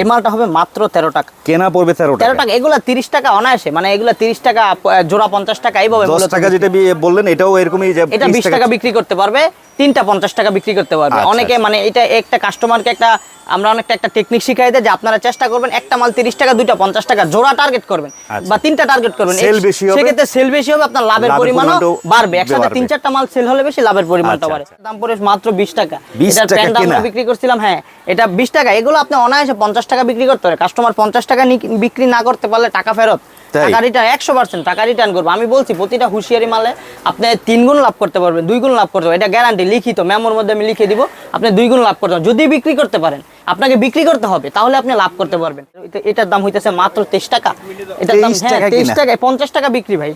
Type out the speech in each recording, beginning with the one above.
এই মালটা হবে মাত্র তেরো টাকা কেনা পড়বে তেরো তেরো টাকা এগুলা তিরিশ টাকা অনায়াসে মানে এগুলা তিরিশ টাকা জোড়া পঞ্চাশ টাকা এইভাবে দশ টাকা যেটা বললেন এটাও এরকমই যে এটা বিশ টাকা বিক্রি করতে পারবে তিনটা পঞ্চাশ টাকা বিক্রি করতে পারবে আচ্ছা, অনেকে আচ্ছা। মানে এটা একটা কাস্টমারকে একটা আমরা অনেকটা একটা টেকনিক শিখাই দেয় যে আপনারা চেষ্টা করবেন একটা মাল তিরিশ টাকা দুইটা পঞ্চাশ টাকা জোড়া টার্গেট করবেন আচ্ছা। বা তিনটা টার্গেট করবেন। সেক্ষেত্রে সেল বেশি হবে আপনার লাভের পরিমাণও বাড়বে একসাথে তিন চারটা মাল সেল হলে বেশি লাভের পরিমাণটা বাড়ে। দাম পড়ে মাত্র বিশ টাকা 20 টাকা প্যান্ট আমরা কেনা। বিক্রি করছিলাম হ্যাঁ এটা বিশ টাকা এগুলো আপনি অনায়াসে পঞ্চাশ টাকা বিক্রি করতে পারে কাস্টমার পঞ্চাশ টাকা বিক্রি না করতে পারলে টাকা ফেরত? টাকা রিটার্ন একশো পার্সেন্ট টাকা রিটার্ন করব। আমি বলছি প্রতিটা হুঁশিয়ারি মালে আপনি তিন গুণ লাভ করতে পারবেন দুই গুণ লাভ করতে পারবেন। এটা গ্যারান্টি লিখিত মধ্যে আমি লিখে দিব আপনি দুই গুণ লাভ করতে পারবেন। যদি বিক্রি করতে পারেন আপনাকে বিক্রি করতে হবে তাহলে আপনি লাভ করতে পারবেন। এটার দাম হইতেছে মাত্র তেইশ টাকা। এটার দাম হ্যাঁ তেইশ? টাকায় পঞ্চাশ টাকা বিক্রি ভাই।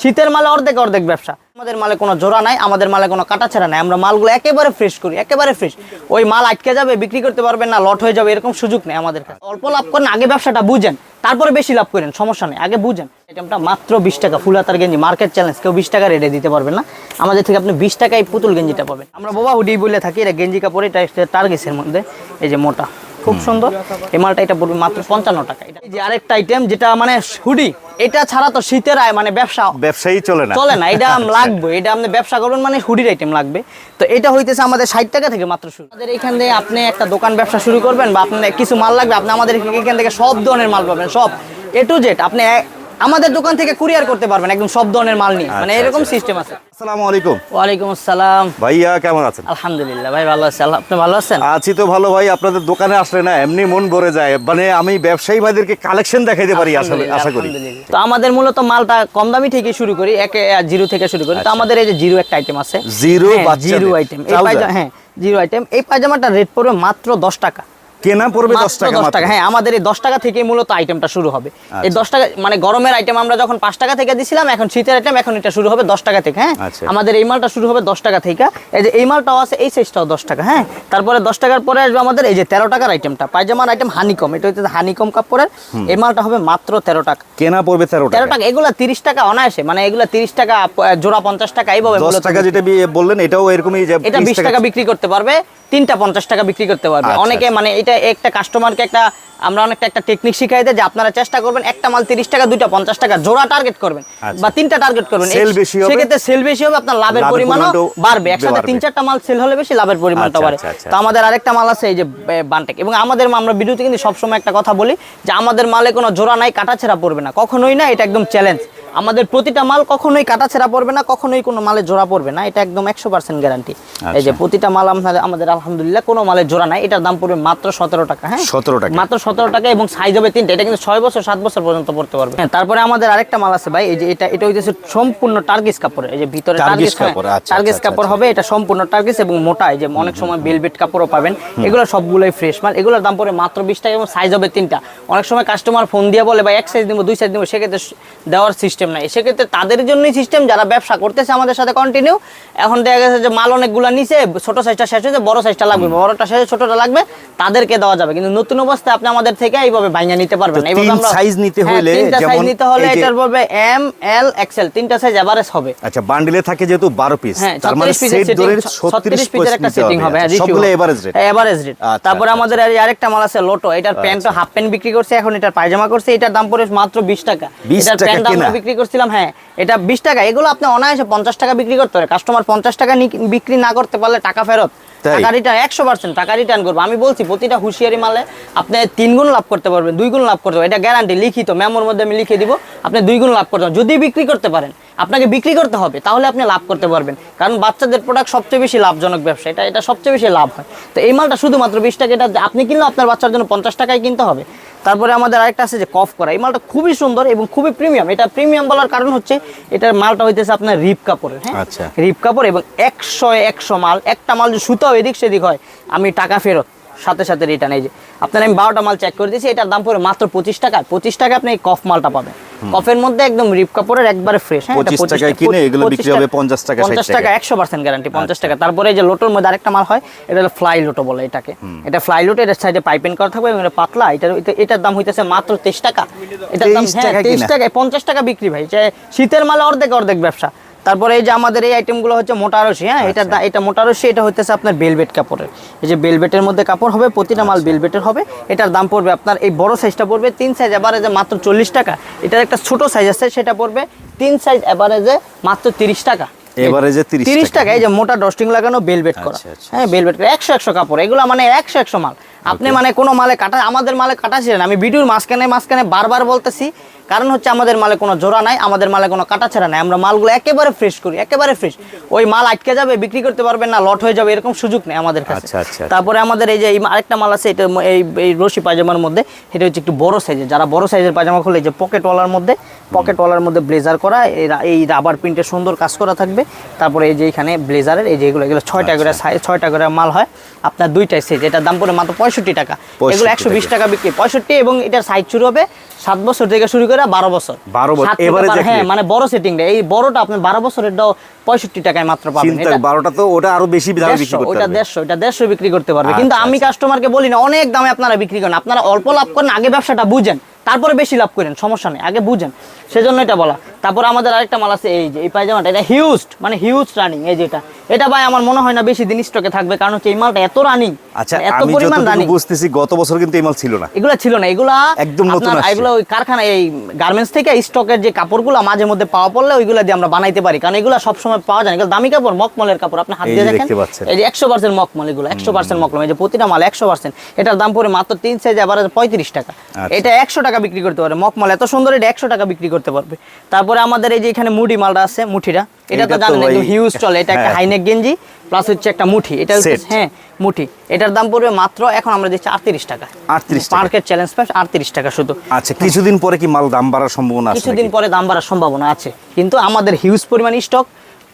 শীতের মালে অর্ধেক অর্ধেক ব্যবসা। আমাদের মালে কোনো জোড়া নাই আমাদের মালে কোনো কাটা ছাড়া নাই। আমরা মালগুলো একেবারে ফ্রেশ করি একেবারে ফ্রেশ ওই মাল আটকে যাবে বিক্রি করতে পারবেন না লট হয়ে যাবে এরকম সুযোগ নেই আমাদের কাছে। অল্প লাভ করেন আগে ব্যবসাটা বুঝেন তারপরে বেশি লাভ করেন সমস্যা নেই। আগে বুঝেন। এটা মাত্র বিশ টাকা ফুল হাতার গেঞ্জি মার্কেট চ্যালেঞ্জ কেউ বিশ টাকা রেডে দিতে পারবে না। আমাদের থেকে আপনি বিশ টাকায় পুতুল গেঞ্জিটা পাবেন। আমরা বাবা হুডি বলে থাকি এটা গেঞ্জি কাপড় এটা টার্গেসের মধ্যে। এই যে মোটা। খুব সুন্দর। এই মালটা এটা পড়বে মাত্র পঞ্চান্ন টাকা। এটা এই যে আরেকটা আইটেম যেটা মানে হুডি এটা ছাড়া তো শীতের আয় মানে ব্যবসা ব্যবসায়ী চলে না। চলে না এটা লাগবে এটা আপনি ব্যবসা করবেন মানে হুডির আইটেম লাগবে। তো এটা হইতেছে আমাদের ষাট টাকা থেকে মাত্র শুরু। আমাদের এখান থেকে আপনি একটা দোকান ব্যবসা শুরু করবেন বা আপনার কিছু মাল লাগবে আপনি আমাদের এখান থেকে সব ধরনের মাল পাবেন সব। এ টু জেড আপনি আমাদের দোকান থেকে কুরিয়ার করতে পারবেন একদম সব ধরনের মাল নিয়ে। মানে আচ্ছা, এরকম আচ্ছা। সিস্টেম আছে। আসসালামু আলাইকুম। ওয়ালাইকুম আসসালাম। ভাইয়া কেমন আছেন? আলহামদুলিল্লাহ ভাই ভালো আছে। আল্লাহ- আপনি ভালো আছেন? আছি তো ভালো ভাই। আপনাদের দোকানে আসলে না এমনি মন ভরে যায়। মানে আমি ব্যবসায়ী ভাইদেরকে কালেকশন দেখাইতে পারি আসলে আশা করি। তো আমাদের মূলত মালটা কম দামি থেকে শুরু করি একে জিরো থেকে শুরু করি। তো আমাদের এই যে জিরো একটা আইটেম আছে। আচ্ছা। জিরো হ্যাঁ, বাচ্চাদের। জিরো আইটেম হ্যাঁ জিরো আইটেম এই পায়জামাটা রেট পড়বে মাত্র দশ টাকা। কেনা পড়বে দশ মাত্র টাকা দশ মাত্র। টাকা। হ্যাঁ আমাদের এই দশ টাকা থেকে মূলত আইটেমটা শুরু হবে। এই দশ টাকা মানে গরমের আইটেম আমরা যখন পাঁচ টাকা থেকে দিছিলাম এখন শীতের আইটেম এখন এটা শুরু হবে দশ টাকা থেকে হ্যাঁ? আচ্ছা। আমাদের এই মালটা শুরু হবে দশ টাকা থেকে। এই যে এই মালটাও আছে এই সাইজটাও দশ টাকা হ্যাঁ? তারপরে দশ টাকার পরে আসবে আমাদের এই যে তেরো টাকার আইটেমটা পায়জামার আইটেম হানিকম এটা হচ্ছে হানিকম কাপড়ের। এই মালটা হবে মাত্র তেরো টাকা। কেনা পড়বে তেরো তেরো টাকা টাকা এগুলা তিরিশ টাকা অনায়াসে মানে এগুলা তিরিশ টাকা জোড়া পঞ্চাশ টাকা এইভাবে দশ মূলত টাকা যেটা বললেন এটাও এরকমই যে এটা 20 বিশ টাকা বিক্রি করতে পারবে। তিনটা পঞ্চাশ টাকা বিক্রি করতে পারবে। আচ্ছা, অনেকে মানে এটা একটা কাস্টমারকে একটা আমরা অনেকটা একটা টেকনিক শিখাই দেয় যে আপনারা চেষ্টা করবেন একটা মাল তিরিশ টাকা দুইটা পঞ্চাশ টাকা জোড়া টার্গেট করবেন আচ্ছা। বা তিনটা টার্গেট করবেন। সেক্ষেত্রে সেল বেশি হবে আপনার লাভের পরিমাণও বাড়বে। একসাথে তিন চারটা মাল সেল হলে বেশি লাভের পরিমাণটা আচ্ছা, বাড়ে। আচ্ছা, আচ্ছা। তো আমাদের আরেকটা মাল আছে এই যে বানটেক। এবং আমাদের আমরা ভিডিওতে কিন্তু সবসময় একটা কথা বলি যে আমাদের মালে কোনো জোড়া নাই কাটা ছেঁড়া পড়বে না। কখনোই না এটা একদম চ্যালেঞ্জ আমাদের প্রতিটা মাল কখনোই কাটা ছেঁড়া পড়বে না কখনোই কোনো মালে জোড়া পড়বে না। এটা একদম একশো পার্সেন্ট গ্যারান্টি এই যে প্রতিটা মাল আমাদের আমাদের আলহামদুলিল্লাহ কোনো মালের জোড়া নাই। এটার দাম পড়বে মাত্র সতেরো টাকা হ্যাঁ? 17 টাকা। মাত্র সতেরো টাকা এবং সাইজ হবে তিনটা। এটা কিন্তু ছয় বছর সাত বছর পর্যন্ত পড়তে পারবে। হ্যাঁ তারপরে আমাদের আরেকটা মাল আছে ভাই। এই যে এটা এটা হইতেছে সম্পূর্ণ টার্গিস কাপড়। এই যে ভিতরে টার্কিশ টার্গিস কাপড়, আচ্ছা, টার্গিস আচ্ছা, কাপড় হবে। এটা সম্পূর্ণ টার্গিস এবং মোটা। এই যে অনেক সময় বেলভেট কাপড়ও পাবেন। এগুলো সবগুলোই ফ্রেশ মাল। এগুলোর দাম পড়ে মাত্র বিশ টাকা এবং সাইজ হবে তিনটা। অনেক সময় কাস্টমার ফোন দিয়ে বলে ভাই এক সাইজ দিব দুই সাইজ দিব সেক্ষেত্রে দেওয়ার সিস্টেম নাই। সেক্ষেত্রে তাদের জন্যই সিস্টেম যারা ব্যবসা করতেছে আমাদের সাথে কন্টিনিউ এখন দেখা গেছে যে মাল অনেকগুলো নিচে ছোট সাইজটা শেষ হয়েছে বড় সাইজটা লাগবে। বড়টা শেষে ছোটটা লাগবে তাদেরকে দেওয়া যাবে। কিন্তু নতুন অবস্থায় আপনি আমাদের থেকে এইভাবে ভাঙা নিতে পারবেন তো এইভাবে আমরা- size নিতে হ্যাঁ, হলে তিনটা সাইজ নিতে হলে এটার পড়বে এম এল এক্সেল তিনটা সাইজ এভারেজ হবে। আচ্ছা বান্ডিলে থাকে যেহেতু বারো পিস হ্যাঁ, তার মানে সেট ধরে ছত্রিশ 36 পিসের একটা সেটিং হবে। সবগুলো এভারেজ রেট হ্যাঁ, rate। আচ্ছা, তারপরে আচ্ছা, আমাদের আরেকটা মাল আছে লোটো এটার প্যান্ট হাফ প্যান্ট বিক্রি করছে এখন এটার পায়জামা করছে এটার দাম পড়ে মাত্র বিশ টাকা। 20 এটার টাকা প্যান্ট আমরা কেনা। বিক্রি করছিলাম হ্যাঁ এটা বিশ টাকা। এগুলো আপনি অনায়াসে পঞ্চাশ টাকা বিক্রি করতে পারে কাস্টমার পঞ্চাশ টাকা বিক্রি না করতে পারলে টাকা ফেরত। টাকা রিটার্ন একশো পার্সেন্ট টাকা রিটার্ন করব। আমি বলছি প্রতিটা হুঁশিয়ারি মালে আপনি তিন গুণ লাভ করতে পারবেন দুই গুণ লাভ করতে পারবেন। এটা গ্যারান্টি লিখিত মেমোর মধ্যে আমি লিখে দিব আপনি দুই গুণ লাভ করতে পারবেন। যদি বিক্রি করতে পারেন আপনাকে বিক্রি করতে হবে তাহলে আপনি লাভ করতে পারবেন। কারণ বাচ্চাদের প্রোডাক্ট সবচেয়ে বেশি লাভজনক ব্যবসা এটা এটা সবচেয়ে বেশি লাভ হয়। তো এই মালটা শুধুমাত্র বিশ টাকা এটা আপনি কিনলেও আপনার বাচ্চার জন্য পঞ্চাশ টাকায় কিনতে হবে। তারপরে আমাদের আরেকটা আছে যে কফ করা। এই মালটা খুবই সুন্দর এবং খুবই প্রিমিয়াম এটা প্রিমিয়াম বলার কারণ হচ্ছে এটার মালটা হইতেছে আপনার রিপ কাপড়ের হ্যাঁ? আচ্ছা। রিপ কাপড় এবং একশো একশো মাল একটা মাল যদি সুতাও এদিক সেদিক হয় আমি টাকা ফেরত সাথে সাথে রিটার্ন এই যে। আপনার আমি বারোটা মাল চেক করে দিয়েছি এটার দাম পড়ে মাত্র পঁচিশ টাকা। পঁচিশ টাকা আপনি এই কফ মালটা পাবেন। কফের মধ্যে একদম রিপ কাপড়ের একবারে ফ্রেশ হ্যাঁ এটা 25 টাকায় টাকা- কিনে এগুলো বিক্রি হবে 50 টাকা, 60 পঞ্চাশ টাকা। টাকায়। একশো পার্সেন্ট গ্যারান্টি পঞ্চাশ টাকা। তারপরে এই যে লোটোর মধ্যে আরেকটা মাল হয় এটা হলো ফ্লাই লোটো বলে এটাকে। এটা ফ্লাই লোটো এটার সাইডে পাইপেন করা থাকবে এবং এটা পাতলা। এটার এটা- এটার দাম হইতেছে মাত্র তেইশ টাকা। এটার দাম 23 হ্যাঁ টাকা তেইশ কিনা? টাকায় পঞ্চাশ টাকা বিক্রি ভাই। শীতের মাল অর্ধেক অর্ধেক ব্যবসা। তারপরে এই যে আমাদের এই আইটেমগুলো হচ্ছে মোটা রশি হ্যাঁ? এটা আচ্ছা। এটা মোটা রশি এটা হচ্ছে আপনার বেলভেট কাপড়ের। এই যে বেলভেটের মধ্যে কাপড় হবে প্রতিটা মাল বেলভেটের হবে। এটার দাম পড়বে আপনার এই বড় সাইজটা পড়বে তিন সাইজ এভারেজে মাত্র চল্লিশ টাকা। এটার একটা ছোট সাইজ আছে সেটা পড়বে তিন সাইজ এভারেজে মাত্র তিরিশ টাকা। Average-এ 30 তিরিশ টাকা। টাকা এই যে মোটা ডস্টিং লাগানো বেলভেট করা। আচ্ছা, আচ্ছা, হ্যাঁ বেলভেট করা। একশো একশো কাপড় এগুলো মানে একশো একশো মাল। আপনি মানে কোনো মালে কাটা আমাদের মালে কাটা ছিলেন। আমি ভিডিওর মাঝখানে মাঝখানে বারবার বলতেছি কারণ হচ্ছে আমাদের মালে কোনো জোড়া নাই আমাদের মালে কোনো কাটা ছেঁড়া নাই। আমরা মালগুলো একেবারে ফ্রেশ করি একেবারে ফ্রেশ ওই মাল আটকে যাবে বিক্রি করতে পারবেন না লট হয়ে যাবে এরকম সুযোগ নেই আমাদের কাছে। আচ্ছা, আচ্ছা, আচ্ছা। তারপরে আমাদের এই যে আরেকটা মাল আছে এটা এই এই রশি পায়জামার মধ্যে এটা হচ্ছে একটু বড় সাইজের যারা বড় সাইজের পায়জামা খোলে এই যে পকেটওয়ালার মধ্যে পকেট পকেটওয়ালার মধ্যে ব্লেজার করা এই রাবার প্রিন্টের সুন্দর কাজ করা থাকবে। তারপরে এই যে এখানে ব্লেজারের এই যে এগুলো এগুলো ছয়টা করে সাইজ ছয়টা করে মাল হয়। আপনার দুইটাই সাইজ এটার দাম পড়ে মাত্র পঁয়ষট্টি টাকা। এগুলো একশো বিশ টাকা। বিক্রি। পঁয়ষট্টি এবং এটার সাইজ শুরু হবে সাত বছর থেকে শুরু করে বারো বছর। 12 বছর, সাত থেকে average বারো- এক হ্যাঁ মানে বড় সেটিংটা এই বড়টা আপনি বারো পঁয়ষট্টি টাকায় মাত্র পাবেন। বারোটা তো ওটা আরও বেশি দেড়শো বিক্রি করতে পারবে। কিন্তু আচ্ছা, আমি আচ্ছা। কাস্টমারকে বলি না অনেক দামে আপনারা বিক্রি করেন। আপনারা অল্প লাভ করেন আগে ব্যবসাটা বুঝেন। তারপরে বেশি লাভ করেন সমস্যা নেই আগে বুঝেন। সেজন্য এটা বলা। তারপর আমাদের আরেকটা মাল আছে এই যে এই পায়জামাটা এটা হিউজ মানে হিউজ রানিং এই যেটা। এটা ভাই আমার মনে হয় না বেশি দিন স্টকে থাকবে কারণ হচ্ছে এই মালটা এত রানিং আচ্ছা এত পরিমাণ রানিং বুঝতেছি গত বছর কিন্তু এই মাল ছিল না। এগুলা ছিল না এগুলা একদম নতুন এগুলো ওই কারখানা এই গার্মেন্টস থেকে স্টকের যে কাপড়গুলো মাঝে মধ্যে পাওয়া পড়লে ওইগুলো দিয়ে আমরা বানাইতে পারি কারণ এগুলো সবসময় পাওয়া যায় না। এগুলো দামি কাপড় মকমলের কাপড় আপনি হাত দিয়ে দেখেন। এই যে একশো পার্সেন্ট মকমল এগুলো একশো পার্সেন্ট মকমল এই যে প্রতিটা মাল একশো পার্সেন্ট এটার দাম পড়ে মাত্র তিন সাইজ আবার পঁয়ত্রিশ টাকা। আচ্ছা। এটা একশো টাকা বিক্রি করতে পারে মকমল এত সুন্দর এটা একশো টাকা বিক্রি করতে পারবে। তারপরে আমাদের এই যে এখানে মুডি মালটা আছে মুঠিটা। এটা তো জানেন একদম হিউজ চলে এটা একটা হ্যাঁ। হাইনেক গেঞ্জি প্লাস হচ্ছে একটা মুঠি। এটা হ্যাঁ মুঠি। এটার দাম পড়বে মাত্র এখন আমরা দিচ্ছি আটত্রিশ টাকা। 38 টাকা। মার্কেট চ্যালেঞ্জ প্রাইস আটত্রিশ টাকা শুধু। আচ্ছা কিছুদিন পরে কি মাল দাম বাড়ার সম্ভাবনা আছে কিছুদিন পরে দাম বাড়ার সম্ভাবনা আছে। কিন্তু আমাদের হিউজ পরিমাণ স্টক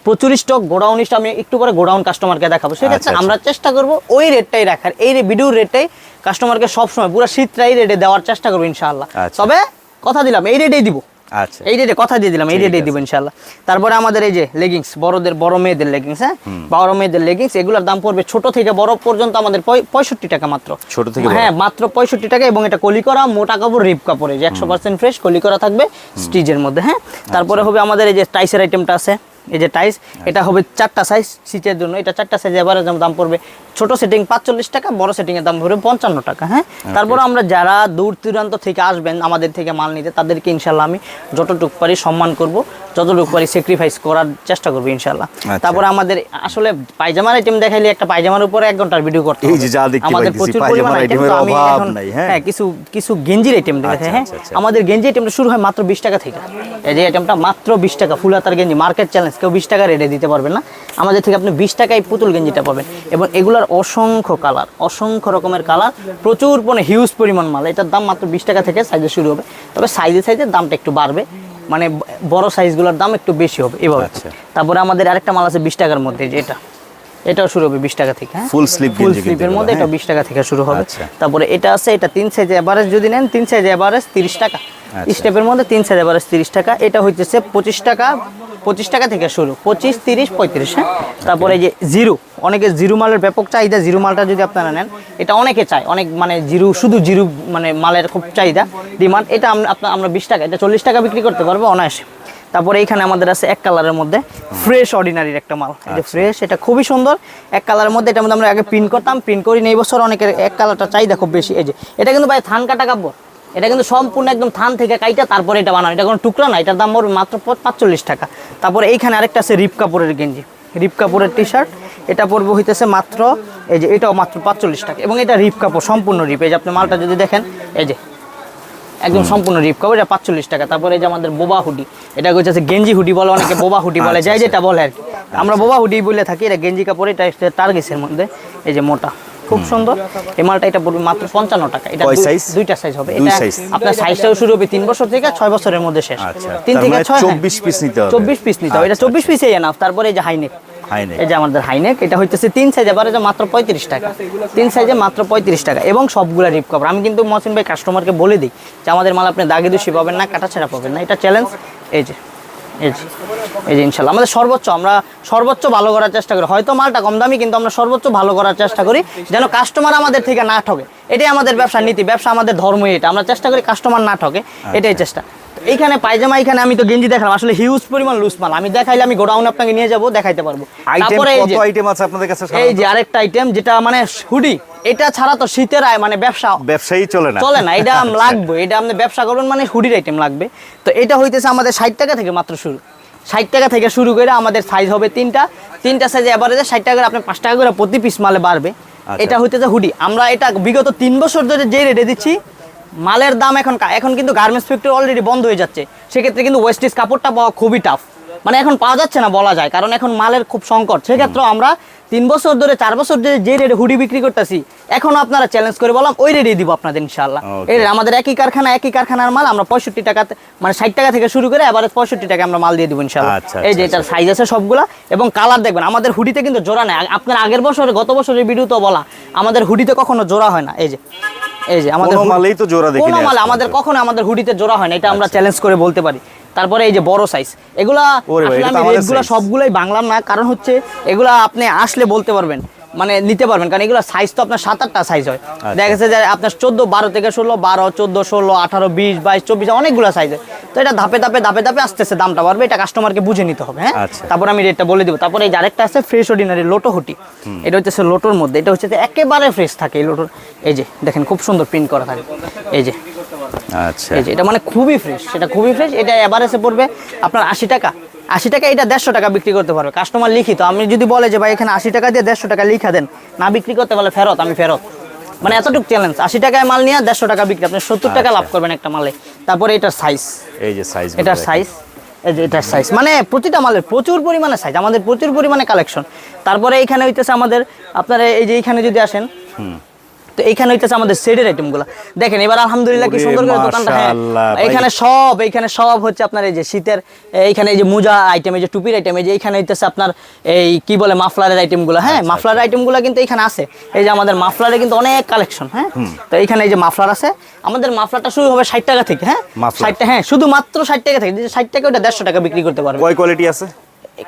প্রচুর স্টক গোডাউন স্টক আমি একটু পরে গোডাউন কাস্টমারকে দেখাবো। সেক্ষেত্রে আচ্ছা, আমরা চেষ্টা করব ওই রেটটাই রাখার। এই ভিডিওর রেটটাই কাস্টমারকে সবসময় পুরো শীতটাই রেটে দেওয়ার চেষ্টা করব ইনশাআল্লাহ। আচ্ছা। তবে কথা দিলাম এই রেটেই দিব। আচ্ছা। এই রেটে কথা দিয়ে দিলাম এই রেটেই দিব ইনশাল্লাহ তারপরে আমাদের এই যে লেগিংস বড়দের বড় মেয়েদের লেগিংস হ্যাঁ? বড় মেয়েদের লেগিংস এগুলোর দাম পড়বে ছোট থেকে বড় পর্যন্ত আমাদের পঁয়- পঁয়ষট্টি টাকা মাত্র। ছোট থেকে হ্যাঁ মাত্র পঁয়ষট্টি টাকা এবং এটা কলি করা মোটা কাপড় রিপ কাপড়ে যে একশো পার্সেন্ট ফ্রেশ কলি করা থাকবে স্টিজের মধ্যে হ্যাঁ? তারপরে হবে আমাদের এই যে টাইসের আইটেমটা আছে এই যে টাইস এটা হবে চারটা সাইজ সিটের জন্য এটা চারটা সাইজ এবারে দাম পড়বে ছোট সেটিং পাঁচচল্লিশ টাকা বড় সেটিং এর দাম পড়বে পঞ্চান্ন টাকা হ্যাঁ? তারপরে আমরা যারা দূর দূরান্ত থেকে আসবেন আমাদের থেকে মাল নিতে তাদেরকে ইনশাল্লাহ আমি যতটুকু পারি সম্মান করব যতটুকু পারি স্যাক্রিফাইস করার চেষ্টা করব ইনশাল্লাহ। আচ্ছা। তারপরে আমাদের আসলে পায়জামার আইটেম দেখাইলে একটা পায়জামার উপরে এক ঘণ্টার ভিডিও করতে আমাদের প্রচুর পরিমাণ আইটেম তো আমি এখন হ্যাঁ? হ্যাঁ কিছু কিছু গেঞ্জির আইটেম দেখে আচ্ছা, হ্যাঁ? আচ্ছা। আমাদের গেঞ্জি আইটেমটা শুরু হয় মাত্র বিশ টাকা থেকে। এই যে আইটেমটা মাত্র বিশ টাকা ফুল হাতার গেঞ্জি মার্কেট চ্যালেঞ্জ কেউ বিশ টাকা রেটে দিতে পারবেন না। আমাদের থেকে আপনি বিশ টাকায় পুতুল গেঞ্জিটা পাবেন। এবং এগুলার অসংখ্য কালার অসংখ্য রকমের কালার প্রচুর পরিমাণে হিউজ পরিমাণ মাল। এটার দাম মাত্র বিশ টাকা থেকে সাইজে শুরু হবে। তবে সাইজে সাইজে দামটা একটু বাড়বে। মানে বড় সাইজগুলোর দাম একটু বেশি হবে এভাবে। আচ্ছা। তারপরে আমাদের আরেকটা মাল আছে বিশ টাকার মধ্যে যে এটা এটাও শুরু হবে বিশ টাকা থেকে হ্যাঁ? Full sleeve ফুল স্লিপের মধ্যে এটা বিশ টাকা থেকে শুরু হবে। আচ্ছা। তারপরে এটা আছে এটা তিন সাইজ এভারেজ যদি নেন তিন সাইজ এভারেজ তিরিশ টাকা। আচ্ছা। স্টেপের মধ্যে তিন সাইজ এভারেজ তিরিশ টাকা। এটা হইতেছে পঁচিশ টাকা পঁচিশ টাকা থেকে শুরু। পঁচিশ তিরিশ পঁয়ত্রিশ হ্যাঁ? তারপরে এই যে জিরো অনেকে জিরো মালের ব্যাপক চাহিদা জিরো মালটা যদি আপনারা নেন এটা অনেকে চায়। অনেক মানে জিরো শুধু জিরো মানে মালের খুব চাহিদা ডিমান্ড। এটা আমরা আমরা বিশ টাকা এটা চল্লিশ টাকা বিক্রি করতে পারব অনায়াসে। তারপরে এইখানে আমাদের আছে এক কালারের মধ্যে ফ্রেশ অর্ডিনারির একটা মাল। এই যে ফ্রেশ এটা খুবই সুন্দর। এক কালারের মধ্যে এটা মধ্যে আমরা আগে প্রিন্ট করতাম প্রিন্ট করি এই বছর অনেকের এক কালারটা চাহিদা খুব বেশি। এই যে এটা কিন্তু ভাই থান কাটা কাপড়। এটা কিন্তু সম্পূর্ণ একদম থান থেকে কাইটা তারপরে এটা বানানো। এটা কোনো টুকরা না এটার দাম পড়বে মাত্র পাঁচচল্লিশ টাকা। তারপরে এইখানে আরেকটা আছে রিপ কাপড়ের গেঞ্জি। রিপ কাপড়ের টি শার্ট এটা পড়বে হইতেছে মাত্র এই যে এটাও মাত্র পাঁচচল্লিশ টাকা। এবং এটা রিপ কাপড় সম্পূর্ণ রিপ। এই যে আপনি মালটা যদি দেখেন এই যে একদম সম্পূর্ণ রিপ কাপড় এটা পাঁচচল্লিশ টাকা। তারপরে এই যে আমাদের বোবা হুডি এটা হচ্ছে গেঞ্জি হুডি বলে অনেকে বোবা হুডি বলে আচ্ছা, যাই আচ্ছা। যেটা বলে আর কি। আমরা বোবা হুডি বলে থাকি এটা গেঞ্জি কাপড় এটা টার্গেসের মধ্যে এই যে মোটা। খুব সুন্দর। এই মালটা এটা পড়বে মাত্র পঞ্চান্ন টাকা। এটা? দুইটা সাইজ হবে। এটা। আপনার সাইজটাও শুরু হবে তিন বছর থেকে ছয় বছরের মধ্যে শেষ। আচ্ছা, তিন থেকে মানে ছয় 24 piece নিতে হবে। চব্বিশ পিস নিতে হবে। এটা আচ্ছা, চব্বিশ পিসে এনাফ তারপরে এই যে হাইনেক। এই যে আমাদের হাইনেক এটা হইতেছে তিন সাইজ এবারে মাত্র পঁয়ত্রিশ টাকা। তিন সাইজে মাত্র পঁয়ত্রিশ টাকা এবং সবগুলা রিপ কভার আমি কিন্তু মহসিন ভাই কাস্টমারকে বলে দিই যে আমাদের মাল আপনি দাগে দোষী পাবেন না কাটা ছেঁড়া পাবেন না। এটা চ্যালেঞ্জ এই যে এই যে এই যে ইনশাল্লাহ। আমাদের সর্বোচ্চ আমরা সর্বোচ্চ ভালো করার চেষ্টা করি। হয়তো মালটা কম দামি কিন্তু আমরা সর্বোচ্চ ভালো করার চেষ্টা করি। যেন কাস্টমার আমাদের থেকে না ঠকে। এটাই আমাদের ব্যবসার নীতি। ব্যবসা আমাদের ধর্মই এটা। আমরা চেষ্টা করি কাস্টমার না ঠকে। এটাই চেষ্টা। এইখানে পায়জামা এখানে আমি তো গেঞ্জি দেখালাম। আসলে হিউজ পরিমাণ লুজ মাল। আমি দেখাইলে আমি গোডাউন আপনাকে নিয়ে যাব দেখাইতে পারব। তারপরে এই যে আইটেম আছে আপনাদের কাছে এই যে আরেকটা আইটেম যেটা মানে হুডি এটা ছাড়া তো শীতের আয় মানে ব্যবসা ব্যবসায়ী চলে না। চলে না। এটা লাগবে এটা আপনি ব্যবসা করবেন মানে হুডির আইটেম লাগবে। তো এটা হইতেছে আমাদের ষাট টাকা থেকে মাত্র শুরু। ষাট টাকা থেকে শুরু করে আমাদের সাইজ হবে তিনটা। তিনটা সাইজে এবারে ষাট টাকা করে আপনি পাঁচ টাকা করে প্রতি পিস মালে বাড়বে। আচ্ছা। এটা হইতেছে হুডি আমরা এটা বিগত তিন বছর ধরে যে রেটে দিচ্ছি মালের দাম এখন এখন কিন্তু গার্মেন্টস ফ্যাক্টরি অলরেডি বন্ধ হয়ে যাচ্ছে। সেক্ষেত্রে কিন্তু ওয়েস্টিজ কাপড়টা পাওয়া খুবই টাফ মানে এখন পাওয়া যাচ্ছে না বলা যায় কারণ এখন মালের খুব সংকট। সেক্ষেত্রে আমরা তিন বছর ধরে চার বছর ধরে যে রেটে হুডি বিক্রি করতেছি এখন আপনারা চ্যালেঞ্জ করে বললাম ওই রেটে দিব আপনাদের ইনশাল্লাহ এই আমাদের একই কারখানা একই কারখানার মাল আমরা পঁয়ষট্টি টাকাতে মানে ষাট টাকা থেকে শুরু করে আবার পঁয়ষট্টি টাকা আমরা মাল দিয়ে দিব ইনশাল্লাহ আচ্ছা, এই যে আচ্ছা, এটার সাইজ আছে সবগুলা এবং কালার দেখবেন আমাদের হুডিতে কিন্তু জোড়া নেই। আপনার আগের বছরে গত বছরের ভিডিও তো বলা আমাদের হুডিতে কখনো জোড়া হয় না। এই যে এই যে আমাদের মালেই তো জোড়া দেখি কোনো মাল আমাদের কখনো আমাদের হুডিতে জোড়া হয় না এটা আমরা চ্যালেঞ্জ করে বলতে পারি। তারপরে এই যে বড় সাইজ এগুলা size। সবগুলোই বাংলাম না কারণ হচ্ছে এগুলা আপনি আসলে বলতে পারবেন। মানে নিতে পারবেন কারণ এগুলো সাইজ তো আপনার সাত আটটা সাইজ হয়। আচ্ছা। দেখা গেছে যে আপনার চোদ্দ বারো থেকে ষোলো বারো চোদ্দ ষোলো আঠারো বিশ বাইশ চব্বিশ অনেকগুলো সাইজ হয় তো এটা ধাপে ধাপে ধাপে ধাপে আস্তে আস্তে দামটা বাড়বে এটা কাস্টমারকে বুঝে নিতে হবে হ্যাঁ? আচ্ছা। তারপর আমি রেটটা বলে দিব। তারপরে এই যে আরেকটা আছে ফ্রেশ অর্ডিনারি লোটো হুটি এটা হচ্ছে লোটোর মধ্যে এটা হচ্ছে যে একেবারে ফ্রেশ থাকে এই লোটোর এই যে দেখেন খুব সুন্দর প্রিন্ট করা থাকে। এই যে। আচ্ছা। এই যে এটা মানে খুবই ফ্রেশ সেটা খুবই ফ্রেশ এটা এভারেজে পড়বে আপনার আশি টাকা। আশি টাকা এটা দেড়শো টাকা বিক্রি করতে পারবে। কাস্টমার লিখিত আমি যদি বলে যে ভাই এখানে আশি টাকা দিয়ে দেড়শো টাকা লিখা দেন না বিক্রি করতে পারলে ফেরত আমি ফেরত। মানে এতটুকু চ্যালেঞ্জ আশি টাকায় মাল নিয়ে দেড়শো টাকা বিক্রি আপনি সত্তর টাকা লাভ করবেন একটা মালে। তারপরে এটার সাইজ এই যে সাইজ এটার সাইজ এই যে এটার সাইজ মানে প্রতিটা মালের প্রচুর পরিমাণে সাইজ আমাদের প্রচুর পরিমাণে কালেকশন তারপরে এইখানে হইতেছে আমাদের আপনারা এই যে এইখানে যদি আসেন তো এইখানে হইতেছে আমাদের সেটের আইটেমগুলো দেখেন এবার আলহামদুলিল্লাহ কি সুন্দর করে দোকানটা হ্যাঁ এখানে সব এইখানে সব হচ্ছে আপনার এই যে শীতের এইখানে এই যে মোজা আইটেম এই যে টুপির আইটেম এই যে এইখানে হইতেছে আপনার এই কি বলে মাফলারের আইটেমগুলো হ্যাঁ আচ্ছা, মাফলারের আইটেমগুলো কিন্তু এখানে আছে। এই যে আমাদের মাফলারে কিন্তু অনেক কালেকশন হ্যাঁ। তো এইখানে এই যে মাফলার আছে আমাদের মাফলারটা শুরু হবে ষাট টাকা থেকে হ্যাঁ। ষাট হ্যাঁ শুধুমাত্র ষাট টাকা থেকে ষাট টাকা ওটা দেড়শো টাকা বিক্রি করতে পারবে কয় কোয়ালিটি আছে?